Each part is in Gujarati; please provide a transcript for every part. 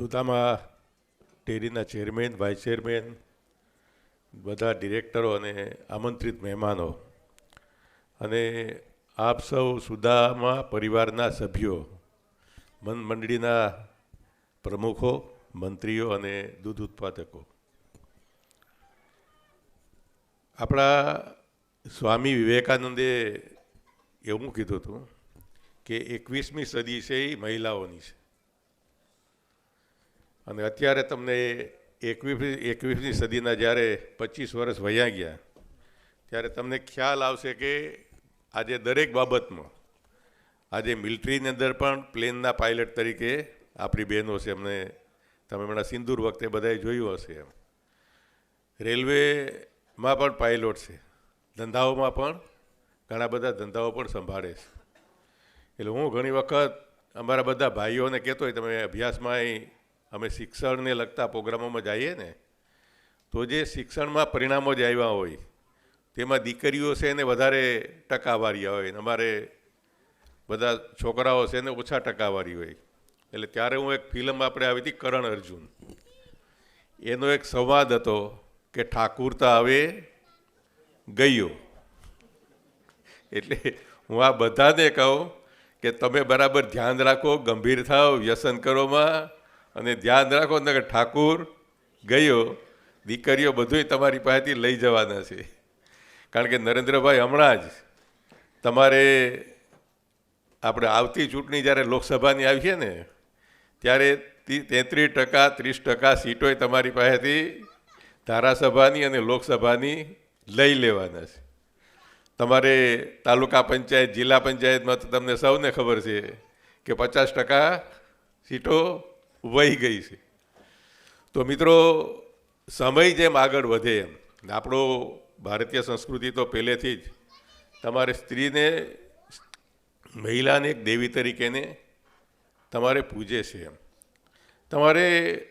સુદામા ડેરીના ચેરમેન વાઇસ ચેરમેન બધા ડિરેક્ટરો અને આમંત્રિત મહેમાનો. અને આપ સૌ સુદામા પરિવારના સભ્યો મન મંડળીના પ્રમુખો, મંત્રીઓ અને દૂધ ઉત્પાદકો. આપણા સ્વામી વિવેકાનંદે એવું કીધું હતું કે એકવીસમી સદી છે એ મહિલાઓની છે. અને અત્યારે તમને એકવીસ એકવીસમી સદીના જ્યારે પચીસ વર્ષ વયા ગયા, ત્યારે તમને ખ્યાલ આવશે કે આજે દરેક બાબતમાં, આજે મિલિટરીની અંદર પણ પ્લેનના પાયલટ તરીકે આપણી બહેનો છે એમને, તમે હમણાં સિંદૂર વખતે બધાએ જોયું હશે એમ. રેલવેમાં પણ પાયલોટ છે, ધંધાઓમાં પણ, ઘણા બધા ધંધાઓ પણ સંભાળે છે. એટલે હું ઘણી વખત અમારા બધા ભાઈઓને કહેતો હોય, તમે અભ્યાસમાં અમે શિક્ષણને લગતા પ્રોગ્રામોમાં જઈએ ને, તો જે શિક્ષણમાં પરિણામો જ આવ્યા હોય, તેમાં દીકરીઓ છે એને વધારે ટકાવારી હોય ને, અમારે બધા છોકરાઓ છે એને ઓછા ટકાવારી હોય. એટલે ત્યારે હું એક ફિલ્મ આપણે આવી હતી કરણ અર્જુન. એનો એક સંવાદ હતો કે ઠાકુરતા હવે ગયો. એટલે હું આ બધાને કહું કે તમે બરાબર ધ્યાન રાખો, ગંભીર થાઓ, વ્યસન કરોમાં અને ધ્યાન રાખો ને કે ઠાકુર ગયો, દીકરીઓ બધુંય તમારી પાસેથી લઈ જવાના છે. કારણ કે નરેન્દ્રભાઈ હમણાં જ તમારે આપણે આવતી ચૂંટણી જ્યારે લોકસભાની આવી છે ને, ત્યારે તેત્રીસ ટકા, ત્રીસ ટકા સીટોય તમારી પાસેથી ધારાસભાની અને લોકસભાની લઈ લેવાના છે. તમારે તાલુકા પંચાયત, જિલ્લા પંચાયતમાં તો તમને સૌને ખબર છે કે પચાસ ટકા સીટો વહી ગઈ છે. તો મિત્રો, સમય જેમ આગળ વધે એમ આપણો ભારતીય સંસ્કૃતિ તો પહેલેથી જ, તમારે સ્ત્રીને મહિલાને એક દેવી તરીકેને તમારે પૂજે છે એમ. તમારે,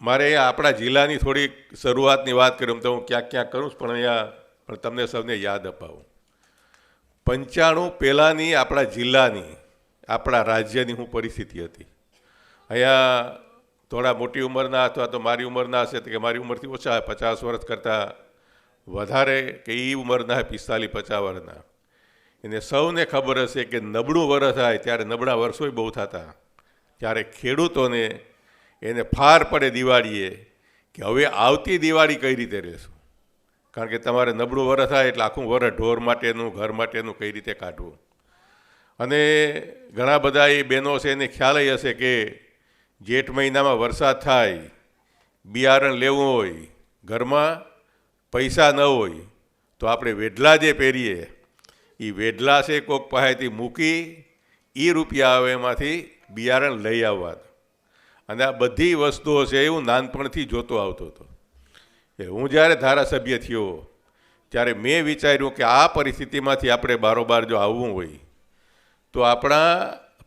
મારે આપણા જિલ્લાની થોડીક શરૂઆતની વાત કરું તો હું ક્યાંક ક્યાંક કરું પણ અહીંયા પણ તમને સૌને યાદ અપાવું. પંચાણું પહેલાંની આપણા જિલ્લાની, આપણા રાજ્યની હું પરિસ્થિતિ હતી. અહીંયા થોડા મોટી ઉંમરના અથવા તો મારી ઉંમરના હશે તો કે મારી ઉંમરથી ઓછા પચાસ વર્ષ કરતાં વધારે કે એ ઉંમરના પિસ્તાલીસ પચાસ વર્ષના. એને સૌને ખબર હશે કે નબળું વર્ષ થાય ત્યારે નબળા વર્ષોય બહુ થતા. ત્યારે ખેડૂતોને એને ફાર પડે દિવાળીએ કે હવે આવતી દિવાળી કઈ રીતે રહેશું? કારણ કે તમારે નબળું વરસ થાય એટલે આખું વરસ ઢોર માટેનું, ઘર માટેનું કઈ રીતે કાઢવું? અને ઘણા બધા એ બહેનો છે એને ખ્યાલ હશે કે જેઠ મહિનામાં વરસાદ થાય, બિયારણ લેવું હોય, ઘરમાં પૈસા ન હોય, તો આપણે વેઢલા જે પહેરીએ, એ વેઢલા છે કોક પાસેથી મૂકી એ રૂપિયા આવે એમાંથી બિયારણ લઈ આવવા અને આ બધી વસ્તુઓ છે એ હું નાનપણથી જોતો આવતો હતો. એ હું જ્યારે ધારાસભ્ય થયો, ત્યારે મેં વિચાર્યું કે આ પરિસ્થિતિમાંથી આપણે બારોબાર જો આવવું હોય, તો આપણા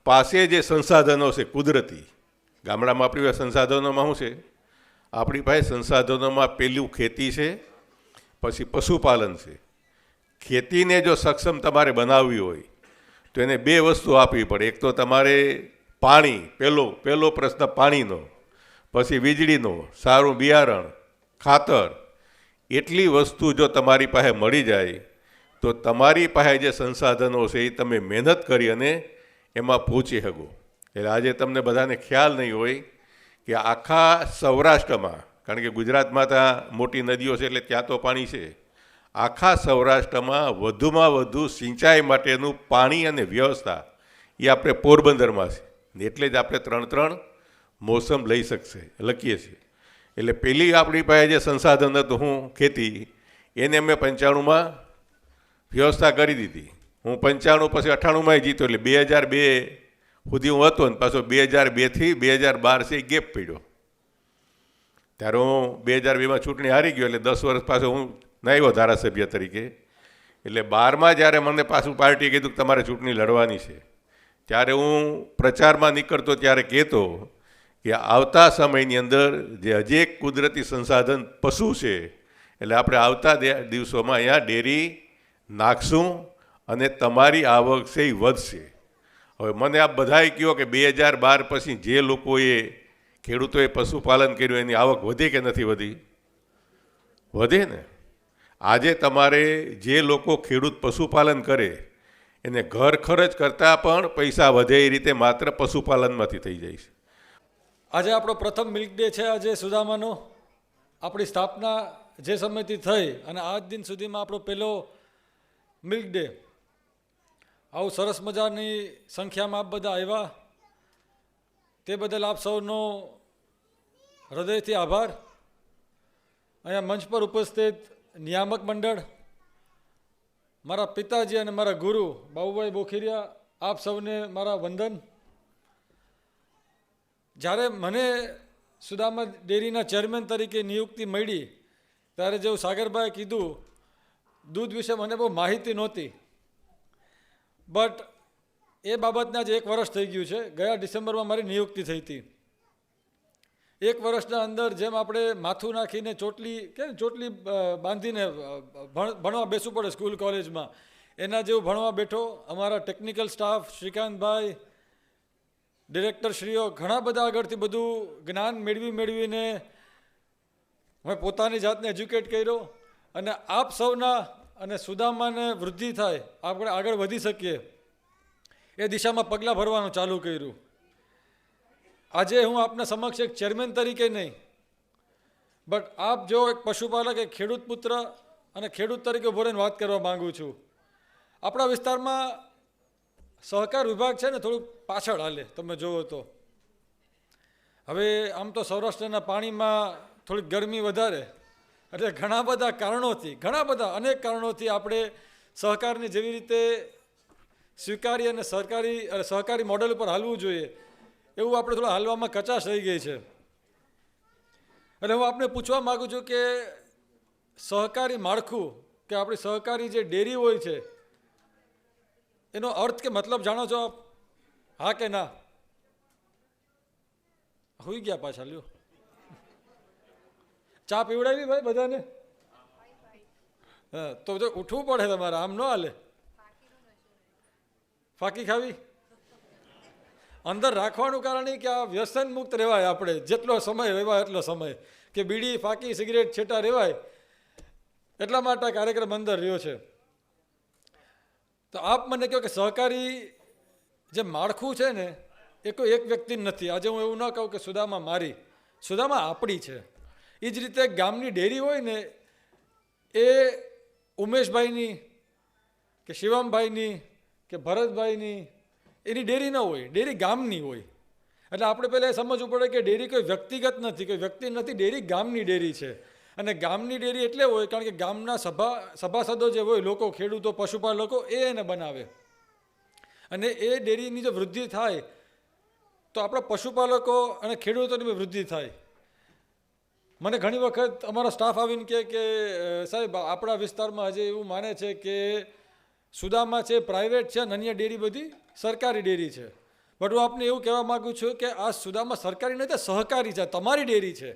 પાસે જે સંસાધનો છે કુદરતી ગામડામાં આપણી સંસાધનોમાં શું છે? આપણી પાસે સંસાધનોમાં પેલું ખેતી છે, પછી પશુપાલન છે. ખેતીને જો સક્ષમ તમારે બનાવવી હોય, તો એને બે વસ્તુ આપવી પડે. એક તો તમારે પાણી પહેલો પહેલો પ્રશ્ન પાણીનો, પછી વીજળીનો, સારું બિયારણ, ખાતર. એટલી વસ્તુ જો તમારી પાસે મળી જાય, તો તમારી પાસે જે સંસાધનો છે એ તમે મહેનત કરી અને એમાં પહોંચી શકો. એટલે આજે તમને બધાને ખ્યાલ નહીં હોય કે આખા સૌરાષ્ટ્રમાં, કારણ કે ગુજરાતમાં ત્યાં મોટી નદીઓ છે એટલે ત્યાં તો પાણી છે, આખા સૌરાષ્ટ્રમાં વધુમાં વધુ સિંચાઈ માટેનું પાણી અને વ્યવસ્થા એ આપણે પોરબંદરમાં છે. એટલે જ આપણે ત્રણ ત્રણ મોસમ લઈ શકશે, લખીએ છીએ. એટલે પેલી આપણી પાસે જે સંસાધન હતું હું ખેતી, એને અમે પંચાણુંમાં વ્યવસ્થા કરી દીધી. હું પંચાણું પછી અઠાણુંમાં જીતો એટલે બે હજાર બે સુધી હું હતો ને પાછો બે હજાર બેથી બે હજાર બાર છે ગેપ પડ્યો. ત્યારે હું બે હજાર બેમાં ચૂંટણી હારી ગયો એટલે દસ વર્ષ પાછો હું નાયો ધારાસભ્ય તરીકે. એટલે બારમાં જ્યારે મને પાછું પાર્ટીએ કીધું કે તમારે ચૂંટણી લડવાની છે, ત્યારે હું પ્રચારમાં નીકળતો ત્યારે કહેતો કે આવતા સમયની અંદર જે હજી એક કુદરતી સંસાધન પશુ છે, એટલે આપણે આવતા દિવસોમાં અહીંયા ડેરી નાખશું અને તમારી આવક છે એ વધશે. હવે મને આ બધાએ કહ્યું કે બે હજાર બાર પછી જે લોકોએ ખેડૂતોએ પશુપાલન કર્યું એની આવક વધી કે નથી વધી? વધે ને? આજે તમારે જે લોકો ખેડૂત પશુપાલન કરે, એને ઘર ખર્ચ કરતાં પણ પૈસા વધે એ રીતે માત્ર પશુપાલનમાંથી થઈ જાય છે. આજે આપણો પ્રથમ મિલ્ક ડે છે આજે સુદામાનો. આપણી સ્થાપના જે સમયથી થઈ અને આજ દિન સુધીમાં આપણો પહેલો મિલ્ક ડે. આવું સરસ મજાની સંખ્યામાં આપ બધા આવ્યા. તે બદલ આપ સૌનો હૃદયથી આભાર. અહીંયા મંચ પર ઉપસ્થિત નિયામક મંડળ, મારા પિતાજી અને મારા ગુરુ બાબુભાઈ બોખીરિયા, આપ સૌને મારા વંદન. જ્યારે મને સુદામા ડેરીના ચેરમેન તરીકે નિયુક્તિ મળી, ત્યારે જેવું સાગરભાઈ કીધું, દૂધ વિશે મને બહુ માહિતી નહોતી. બટ એ બાબતને આજે એક વર્ષ થઈ ગયું છે. ગયા ડિસેમ્બરમાં મારી નિયુક્તિ થઈ હતી. એક વર્ષના અંદર જેમ આપણે માથું નાખીને ચોટલી કે ચોટલી બાંધીને ભણ- ભણવા બેસવું પડે સ્કૂલ, કોલેજમાં. એના જેવું ભણવા બેઠો અમારા ટેકનિકલ સ્ટાફ શ્રીકાંતભાઈ ડિરેક્ટરશ્રીઓ ઘણા બધા આગળથી બધું જ્ઞાન મેળવી મેળવીને મેં પોતાની જાતને એજ્યુકેટ કર્યો. અને આપ સૌના અને સુદામાને વૃદ્ધિ થાય, આપણે આગળ વધી શકીએ. એ દિશામાં પગલાં ભરવાનું ચાલુ કર્યું. આજે હું આપના સમક્ષ એક ચેરમેન તરીકે નહીં, બટ આપ જો એક પશુપાલક, એક ખેડૂત પુત્ર અને ખેડૂત તરીકે ઊભો રહીને વાત કરવા માગું છું. આપણા વિસ્તારમાં સહકાર વિભાગ છે ને, થોડુંક પાછળ હાલે, તમે જુઓ તો. હવે આમ તો સૌરાષ્ટ્રના પાણીમાં થોડીક ગરમી વધારે એટલે ઘણા બધા કારણોથી, ઘણા બધા અનેક કારણોથી આપણે સહકારની જેવી રીતે સ્વીકારી અને સરકારી સહકારી મોડેલ ઉપર હાલવું જોઈએ, એવું આપણે થોડા હાલવામાં કચાશ રહી ગઈ છે. અને હું આપને પૂછવા માગું છું કે સહકારી માળખું, કે આપણી સહકારી જે ડેરી હોય છે, એનો અર્થ કે મતલબ જાણો છો આપ? હા કે ના? હોઈ ગયા પાછા, લ્યો. ચા પીવડાવી ભાઈ બધાને? હા, તો જો ઉઠવું પડે તમારે, આમ ન હાલે. ફાકી ખાવી? અંદર રાખવાનું કારણ એ કે આ વ્યસન મુક્ત રહેવાય આપણે. જેટલો સમય રહેવાય એટલો સમય. કે બીડી, ફાકી, સિગરેટ, છેટા રહેવાય એટલા માટે આ કાર્યક્રમ અંદર રહ્યો છે. તો આપ મને કહો કે સહકારી જે માળખું છે ને, એ કોઈ એક વ્યક્તિ નથી. આજે હું એવું ન કહું કે સુદામાં મારી. સુદામા આપણી છે. એ જ રીતે ગામની ડેરી હોય ને, એ ઉમેશભાઈની કે શિવમભાઈની કે ભરતભાઈની, એની ડેરી ન હોય, ડેરી ગામની હોય. એટલે આપણે પહેલાં એ સમજવું પડે કે ડેરી કોઈ વ્યક્તિગત નથી, કોઈ વ્યક્તિ નથી, ડેરી ગામની ડેરી છે. અને ગામની ડેરી એટલે હોય, કારણ કે ગામના સભા, સભાસદો જે હોય, લોકો, ખેડૂતો, પશુપાલકો, એ એને બનાવે. અને એ ડેરીની જો વૃદ્ધિ થાય, તો આપણા પશુપાલકો અને ખેડૂતોની વૃદ્ધિ થાય. મને ઘણી વખત અમારો સ્ટાફ આવીને કહે કે સાહેબ, આપણા વિસ્તારમાં હજી એવું માને છે કે સુદામાં છે પ્રાઇવેટ છે અને અન્ય ડેરી બધી સરકારી ડેરી છે. બટ હું આપને એવું કહેવા માગું છું કે આ સુદામાં સરકારી નથી સહકારી છે, તમારી ડેરી છે.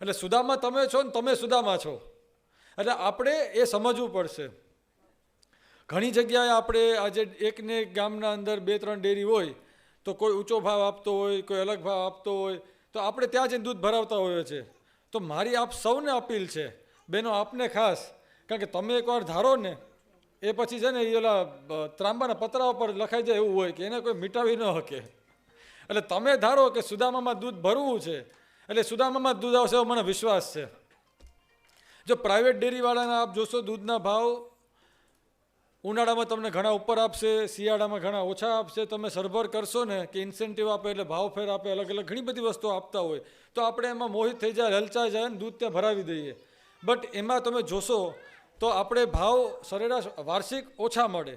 એટલે સુદામા તમે છો ને તમે સુદામાં છો. એટલે આપણે એ સમજવું પડશે. ઘણી જગ્યાએ આપણે આજે એકને એક ગામના અંદર બે ત્રણ ડેરી હોય, તો કોઈ ઊંચો ભાવ આપતો હોય, કોઈ અલગ ભાવ આપતો હોય તો આપણે ત્યાં જઈને દૂધ ભરાવતા હોઈએ છીએ. તો મારી આપ સૌને અપીલ છે, બેનો આપને ખાસ, કારણ કે તમે એકવાર ધારો ને, એ પછી છે ને એ ઓલા ત્રાંબાના પતરા ઉપર લખાઈ જાય એવું હોય કે એને કોઈ મિટાવી ન શકે. એટલે તમે ધારો કે સુદામામાં દૂધ ભરવું છે, એટલે સુદામામાં દૂધ આવશે એવો મને વિશ્વાસ છે. જો પ્રાઇવેટ ડેરીવાળાના આપ જોશો દૂધના ભાવ ઉનાળામાં તમને ઘણા ઉપર આપશે, શિયાળામાં ઘણા ઓછા આપશે. તમે સરભર કરશો ને કે ઇન્સેન્ટિવ આપે એટલે ભાવ ફેર આપે, અલગ અલગ ઘણી બધી વસ્તુઓ આપતા હોય. તો આપણે એમાં મોહિત થઈ જાય હલચાઈ જાય ને દૂધ ત્યાં ભરાવી દઈએ. બટ એમાં તમે જોશો તો આપણે ભાવ સરેરાશ વાર્ષિક ઓછા મળે.